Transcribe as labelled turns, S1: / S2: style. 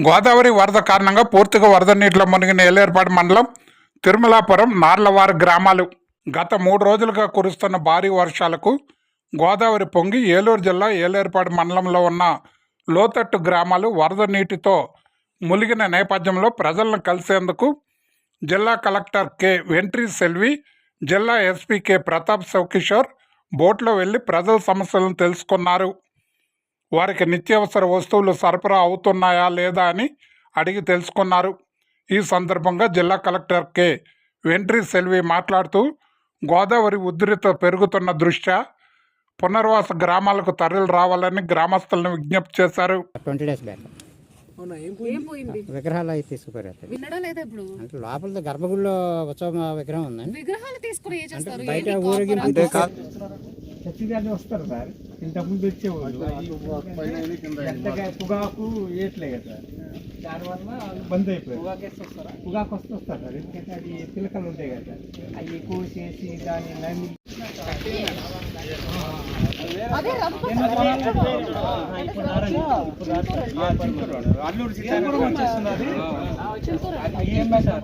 S1: గోదావరి వరద కారణంగా పూర్తిగా వరద నీటిలో మునిగిన ఏలేర్పాడు మండలం తిరుమలాపురం నార్లవారు గ్రామాలు గత మూడు రోజులుగా కురుస్తున్న భారీ వర్షాలకు గోదావరి పొంగి ఏలూరు జిల్లా ఏలేర్పాడు మండలంలో ఉన్న లోతట్టు గ్రామాలు వరద నీటితో ములిగిన నేపథ్యంలో ప్రజలను కలిసేందుకు జిల్లా కలెక్టర్ కె వెంట్రీ సెల్వి జిల్లా ఎస్పీ కె ప్రతాప్ శివకిషోర్ బోట్లో వెళ్ళి ప్రజల సమస్యలను తెలుసుకున్నారు. వారికి నిత్యావసర వస్తువులు సరఫరా అవుతున్నాయా లేదా అని అడిగి తెలుసుకున్నారు. ఈ సందర్భంగా జిల్లా కలెక్టర్ కె. వెంట్రీ సెల్వి మాట్లాడుతూ గోదావరి ఉధృత పెరుగుతున్న దృష్ట్యా పునర్వాస గ్రామాలకు తరలి రావాలని గ్రామస్తులను విజ్ఞప్తి చేశారు.
S2: Twenty days back. విగ్రహాలు అవి తీసుకుపోయారు లోపల గర్భగుడిలో ఉత్సవ విగ్రహం ఉందండి బయట ఊరేగింపు
S3: వస్తారు సార్. ఇంతకుముందు వచ్చేవాళ్ళు. పొగాకు వేయట్లే కదా. దానివల్ల బంద్ అయిపోయారు పొగాకు వస్తూ వస్తారు? సార్ ఎందుకంటే అది పిలకలు ఉంటాయి కదా. అవి ఎక్కువ చేసి దాన్ని నమ్మి అల్లూరు అది ఏం సార్